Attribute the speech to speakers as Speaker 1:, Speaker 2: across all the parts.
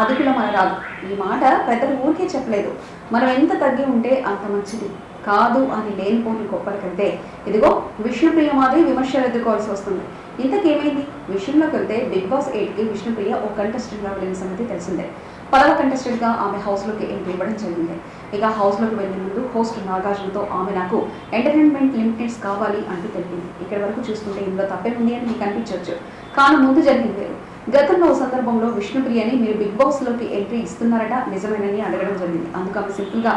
Speaker 1: అదుపుల మన రాదు. ఈ మాట పెద్దలు ఊరికే చెప్పలేదు. మనం ఎంత తగ్గి ఉంటే అంత మంచిది. కాదు అని లేనిపోని గొప్పలకంటే ఇదిగో విష్ణుప్రియ మాదిరి విమర్శలు ఎదుర్కోవాల్సి వస్తుంది. ఇంతకేమైంది? విషయంలోకి వెళ్తే బిగ్ బాస్ ఎయిట్కి విష్ణుప్రియ ఓ కంటెస్టెంట్గా వెళ్ళిన సంగతి తెలిసిందే. పదవ కంటెస్టెంట్గా ఆమె హౌస్లోకి ఎంట్రీ ఇవ్వడం జరిగింది. ఇక హౌస్లోకి వెళ్ళే ముందు హోస్ట్ నాగార్జునతో ఆమె నాకు ఎంటర్టైన్మెంట్ లిమిటెడ్స్ కావాలి అంటూ తెలిపింది. ఇక్కడ వరకు చూసుకుంటే ఇందులో తప్పేముంది అని మీకు అనిపించవచ్చు. కానీ ముందు జరిగింది గతంలో ఓ సందర్భంలో విష్ణుప్రియని మీరు బిగ్ బాస్లోకి ఎంట్రీ ఇస్తున్నారట నిజమేనని అడగడం జరిగింది. అందుకు ఆమె సింపుల్గా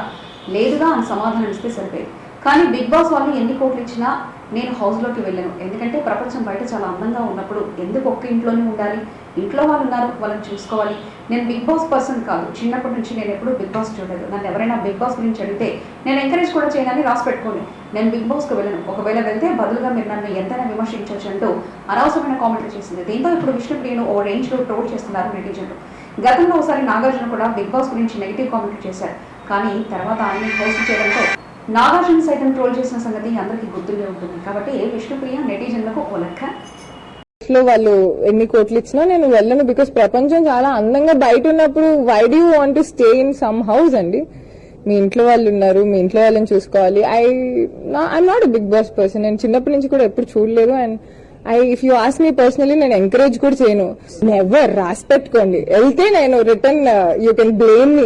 Speaker 1: లేదుగా అని సమాధానం ఇస్తే సరిపోయింది. కానీ బిగ్ బాస్ వాళ్ళు ఎన్ని కోట్లు ఇచ్చినా నేను హౌస్లోకి వెళ్ళాను. ఎందుకంటే ప్రపంచం బయట చాలా అందంగా ఉన్నప్పుడు ఎందుకు ఒక్క ఇంట్లోనే ఉండాలి? ఇంట్లో వాళ్ళు ఉన్నారు వాళ్ళని చూసుకోవాలి. నేను బిగ్ బాస్ పర్సన్ కాదు. చిన్నప్పటి నుంచి నేను ఎప్పుడూ బిగ్ బాస్ చూడలేదు. నన్ను ఎవరైనా బిగ్ బాస్ గురించి అడిగితే నేను ఎంకరేజ్ కూడా చేయనని రాసి పెట్టుకోండి నేను బిగ్ బాస్కి వెళ్ళను. ఒకవేళ వెళ్తే బదులుగా మీరు నన్ను ఎంతైనా విమర్శించవచ్చు అంటూ అనవసరమైన కామెంట్లు చేసింది దీంతో ఇప్పుడు విష్ణుప్రియను ఓ రేంజ్లో ట్రోల్ చేస్తున్నారు నెటిజన్లు. గతంలో ఒకసారి నాగార్జున కూడా బిగ్ బాస్ గురించి నెగిటివ్ కామెంట్లు చేశారు. కానీ తర్వాత ఆయన హోస్ట్ చేయడంతో నాగార్జున సైతం ట్రోల్ చేసిన సంగతి అందరికీ గుర్తుండే ఉంటుంది. కాబట్టి విష్ణుప్రియ నెటిజన్లకు ఓ లెక్క.
Speaker 2: లో వాళ్ళు ఎన్ని కోట్లు ఇచ్చినా నేను వెళ్ళను బికాస్ ప్రపంచం చాలా అందంగా బయట ఉన్నప్పుడు why do want to stay in some house అండి? మీ ఇంట్లో వాళ్ళు ఉన్నారు మీ ఇంట్లో వాళ్ళని చూసుకోవాలి. I I'm not big boss person నేను చిన్నప్పటి నుంచి కూడా ఎప్పుడు చూడలేదు and I if you ask me personally నేను ఎంకరేజ్ కూడా చేయను. నెవర్ రాసి పెట్టుకోండి. వెళ్తే నేను return you can blame me